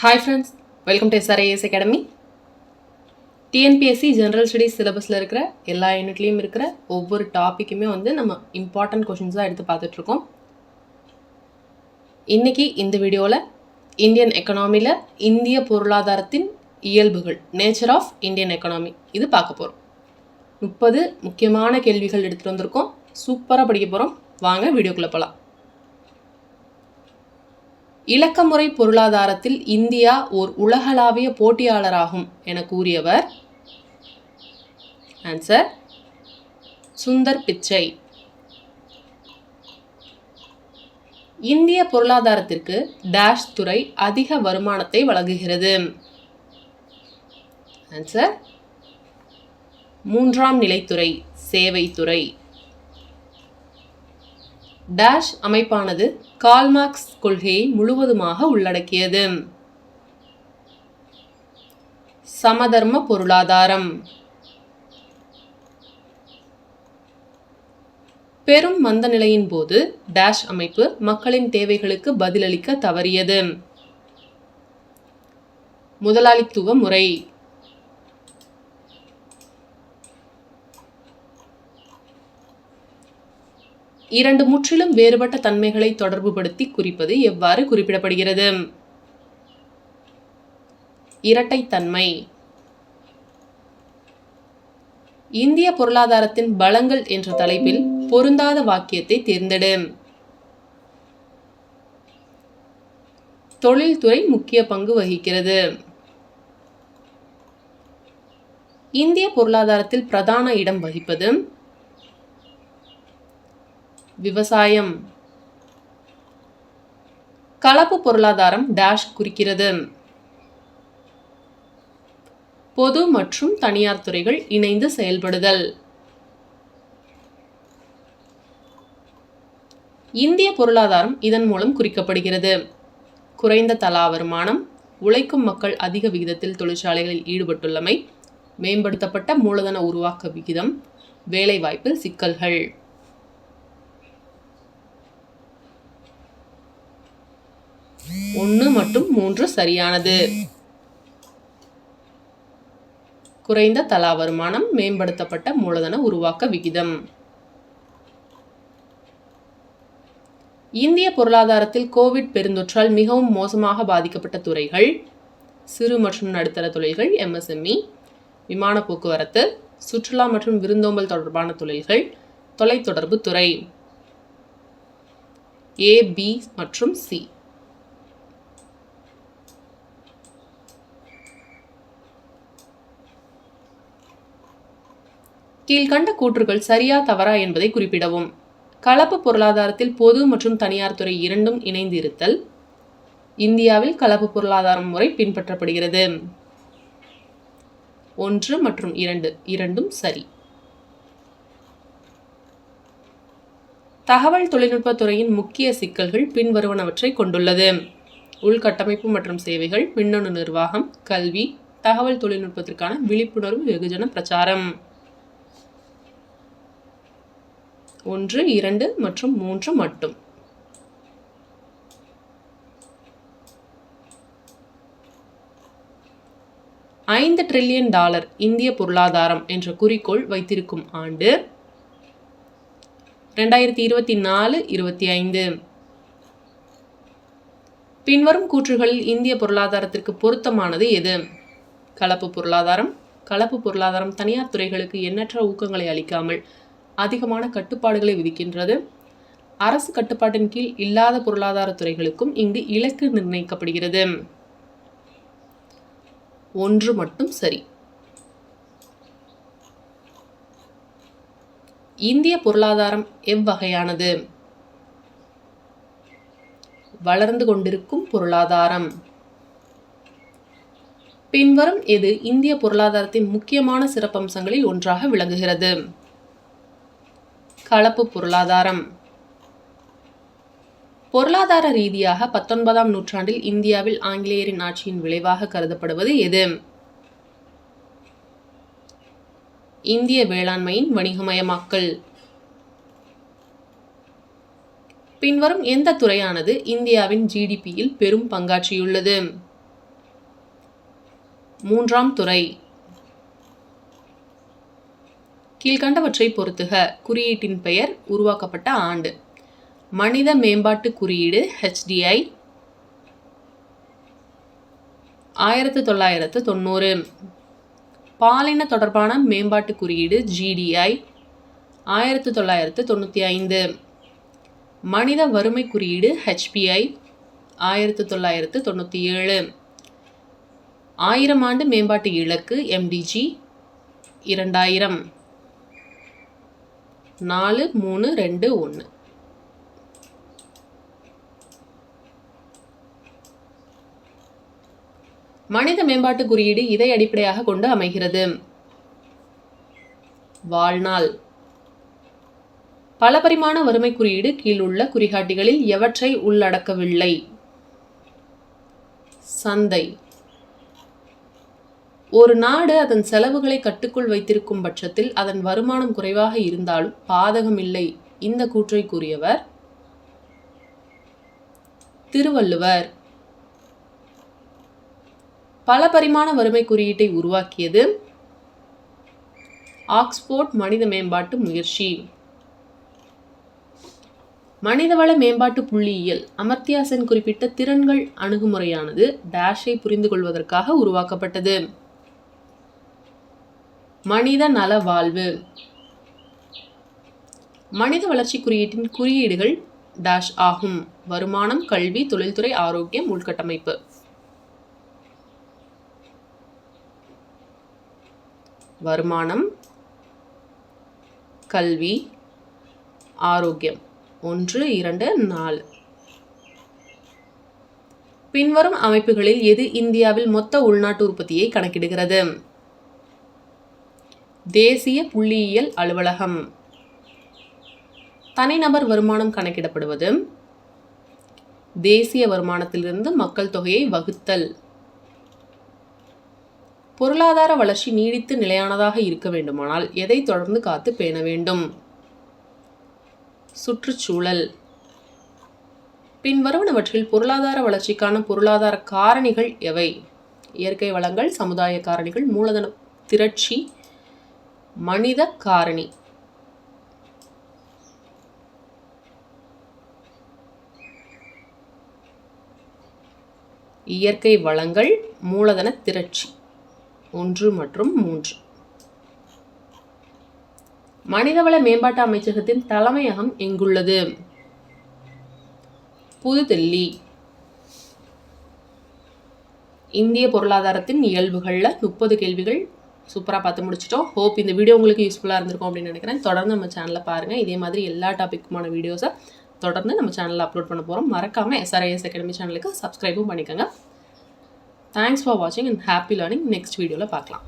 Hi friends welcome to SRIS academy TNPSC general studies சிலபஸில் இருக்கிற எல்லா யூனிட்லேயும் இருக்கிற ஒவ்வொரு டாப்பிக்குமே வந்து நம்ம இம்பார்ட்டன்ட் கொஷின்ஸாக எடுத்து பார்த்துட்ருக்கோம். இன்றைக்கி இந்த வீடியோவில் இந்தியன் எக்கனாமியில் இந்திய பொருளாதாரத்தின் இயல்புகள் நேச்சர் ஆஃப் இந்தியன் எக்கனாமி இது பார்க்க போகிறோம் முப்பது முக்கியமான கேள்விகள் எடுத்துகிட்டு வந்திருக்கோம். சூப்பராக படிக்க போகிறோம் வாங்க வீடியோக்குள்ளே போகலாம் இலக்கமுறை பொருளாதாரத்தில் இந்தியா ஓர் உலகளாவிய போட்டியாளராகும் என கூறியவர். ஆன்சர் சுந்தர் பிச்சை. இந்திய பொருளாதாரத்திற்கு டேஷ் துறை அதிக வருமானத்தை வழங்குகிறது. ஆன்சர் மூன்றாம் நிலைத்துறை சேவைத்துறை டேஷ் அமைப்பானது கால்மார்க்ஸ் கொள்கையை முழுவதுமாக உள்ளடக்கியது. சமதர்ம பொருளாதாரம். பெரும் மந்த நிலையின் போது டேஷ் அமைப்பு மக்களின் தேவைகளுக்கு பதிலளிக்க தவறியது. முதலாளித்துவ முறை. இரண்டு முற்றிலும் வேறுபட்ட தன்மைகளை தொடர்புபடுத்தி குறிப்பது எவ்வாறு குறிப்பிடப்படுகிறது? இரட்டைத்தன்மை. இந்திய பொருளாதாரத்தின் பலங்கள் என்ற தலைப்பில் பொருந்தாத வாக்கியத்தை தேர்ந்தெடு. தொழில்துறை முக்கிய பங்கு வகிக்கிறது. இந்திய பொருளாதாரத்தில் பிரதான இடம் வகிப்பது விவசாயம். கலப்பு பொருளாதாரம் டேஷ் குறிக்கிறது. பொது மற்றும் தனியார் துறைகள் இணைந்து செயல்படுதல். இந்திய பொருளாதாரம் இதன் மூலம் குறிக்கப்படுகிறது. குறைந்த தலா வருமானம் உழைக்கும் மக்கள் அதிக விகிதத்தில் தொழிற்சாலைகளில் ஈடுபட்டுள்ளமை மேம்படுத்தப்பட்ட மூலதன உருவாக்க விகிதம் வேலைவாய்ப்பில் சிக்கல்கள். ஒன்று மற்றும் மூன்று சரியானது. குறைந்த தலா வருமானம் மேம்படுத்தப்பட்ட மூலதன உருவாக்க விகிதம். இந்திய பொருளாதாரத்தில் கோவிட் பெருந்தொற்றால் மிகவும் மோசமாக பாதிக்கப்பட்ட துறைகள் சிறு மற்றும் நடுத்தர தொழில்கள் எம்எஸ்எம்இ விமான போக்குவரத்து சுற்றுலா மற்றும் விருந்தோம்பல் தொடர்பான தொழில்கள் தொலைத்தொடர்பு துறை. ஏ பி மற்றும் சி கீழ்கண்ட கூற்றுகள் சரியா தவறா என்பதை குறிப்பிடவும். கலப்பு பொருளாதாரத்தில் பொது மற்றும் தனியார் துறை இரண்டும் இணைந்து இருத்தல் இந்தியாவில் கலப்பு பொருளாதாரம் முறை பின்பற்றப்படுகிறது. ஒன்று மற்றும் இரண்டு இரண்டும் சரி. தகவல் தொழில்நுட்ப துறையின் முக்கிய சிக்கல்கள் பின்வருவனவற்றை கொண்டுள்ளது. உள்கட்டமைப்பு மற்றும் சேவைகள் மின்னணு நிர்வாகம் கல்வி தகவல் தொழில்நுட்பத்திற்கான விழிப்புணர்வு வெகுஜன பிரச்சாரம். ஒன்று இரண்டு மற்றும் மூன்று மட்டும். ஐந்து ட்ரில்லியன் டாலர் இந்திய பொருளாதாரம் என்ற குறிக்கோள் வைத்திருக்கும் ஆண்டு ரெண்டாயிரத்தி இருபத்தி நாலு இருபத்தி ஐந்து. பின்வரும் கூற்றுகளில் இந்திய பொருளாதாரத்திற்கு பொருத்தமானது எது? கலப்பு பொருளாதாரம். கலப்பு பொருளாதாரம் தனியார் துறைகளுக்கு எண்ணற்ற ஊக்கங்களை அளிக்காமல் அதிகமான கட்டுப்பாடுகளை விதிக்கின்றது. அரசு கட்டுப்பாட்டின் கீழ் இல்லாத பொருளாதார துறைகளுக்கும் இங்கு இலக்கு நிர்ணயிக்கப்படுகிறது. ஒன்று மட்டும் சரி. இந்திய பொருளாதாரம் எவ்வகையானது? வளர்ந்து கொண்டிருக்கும் பொருளாதாரம். பின்வரும் இது இந்திய பொருளாதாரத்தின் முக்கியமான சிறப்பம்சங்களில் ஒன்றாக விளங்குகிறது. கலப்பு பொருளாதாரம். பொருளாதார ரீதியாக பத்தொன்பதாம் நூற்றாண்டில் இந்தியாவில் ஆங்கிலேயரின் ஆட்சியின் விளைவாக கருதப்படுவது எது? இந்திய வேளாண்மையின் வணிகமயமாக்கல் பின்வரும் எந்த துறையானது இந்தியாவின் ஜிடிபியில் பெரும் பங்காற்றியுள்ளது? மூன்றாம் துறை. கீழ்கண்டவற்றை பொறுத்துக. குறியீட்டின் பெயர் உருவாக்கப்பட்ட ஆண்டு. மனித மேம்பாட்டு குறியீடு ஹெச்டிஐ ஆயிரத்து தொள்ளாயிரத்து தொண்ணூறு. பாலின தொடர்பான மேம்பாட்டு குறியீடு ஜிடிஐ ஆயிரத்து தொள்ளாயிரத்து தொண்ணூற்றி ஐந்து. மனித வறுமை குறியீடு ஹெச்பிஐ ஆயிரத்து தொள்ளாயிரத்து தொண்ணூற்றி ஏழு. ஆயிரம் ஆண்டு மேம்பாட்டு இலக்கு எம்டிஜி இரண்டாயிரம். நாலு மூணு ரெண்டு ஒன்று மனித மேம்பாட்டு குறியீடு இதை அடிப்படையாக கொண்டு அமைகிறது. வாழ்நாள். பல பரிமாண வறுமை குறியீடு கீழுள்ள குறிகாட்டிகளில் எவற்றை உள்ளடக்கவில்லை? சந்தை. ஒரு நாடு அதன் செலவுகளை கட்டுக்குள் வைத்திருக்கும் பட்சத்தில் அதன் வருமானம் குறைவாக இருந்தாலும் பாதகமில்லை இந்த கூற்றை கூறியவர் திருவள்ளுவர். பல பரிமாண வறுமை குறியீட்டை உருவாக்கியது ஆக்ஸ்போர்ட் மனித மேம்பாட்டு முயற்சி. மனிதவள மேம்பாட்டு புள்ளியியல் அமர்த்தியா சென் குறிப்பிட்ட திறன்கள் அணுகுமுறையானது டேஷை புரிந்து கொள்வதற்காக உருவாக்கப்பட்டது. மனித நல வாழ்வு. மனித வளர்ச்சி குறியீட்டின் குறியீடுகள் டேஷ் ஆகும். வருமானம் கல்வி தொழில்துறை ஆரோக்கியம் உள்கட்டமைப்பு. வருமானம் கல்வி ஆரோக்கியம். ஒன்று இரண்டு நாலு. பின்வரும் அமைப்புகளில் எது இந்தியாவில் மொத்த உள்நாட்டு உற்பத்தியை கணக்கிடுகிறது? தேசிய புள்ளியியல் அலுவலகம். தனிநபர் வருமானம் கணக்கிடப்படுவது. தேசிய வருமானத்திலிருந்து மக்கள் தொகையை வகுத்தல். பொருளாதார வளர்ச்சி நீடித்து நிலையானதாக இருக்க வேண்டுமானால் எதை தொடர்ந்து காத்து பேண வேண்டும்? சுற்றுச்சூழல். பின்வருவனவற்றில் பொருளாதார வளர்ச்சிக்கான பொருளாதார காரணிகள் எவை? இயற்கை வளங்கள் சமுதாய காரணிகள் மூலதன திரட்சி மனித காரணி இயற்கை வளங்கள் மூலதன திரட்சி. ஒன்று மற்றும் மூன்று. மனிதவள மேம்பாட்டு அமைச்சகத்தின் தலைமையகம் எங்குள்ளது? புதுதில்லி. இந்திய பொருளாதாரத்தின் இயல்புகளில் முப்பது கேள்விகள் சூப்பராக பார்த்து முடிச்சிட்டோம். ஹோப் இந்த வீடியோ உங்களுக்கு யூஸ்ஃபுல்லாக இருந்திருக்கும் அப்படின்னு நினைக்கிறேன். தொடர்ந்து நம்ம சேனலில் பாருங்கள் இதே மாதிரி எல்லா டாப்பிக்குமான வீடியோஸை தொடர்ந்து நம்ம சேனலில் அப்லோட் பண்ண போகிறோம் மறக்காமல் எஸ்ஆர்ஐஎஸ் அகாடமி சேனலுக்கு சப்ஸ்கிரைபும் பண்ணிக்கோங்க. தேங்க்ஸ் ஃபார் வாட்சிங் அண்ட் ஹாப்பி லேர்னிங் நெக்ஸ்ட் வீடியோவில் பார்க்கலாம்.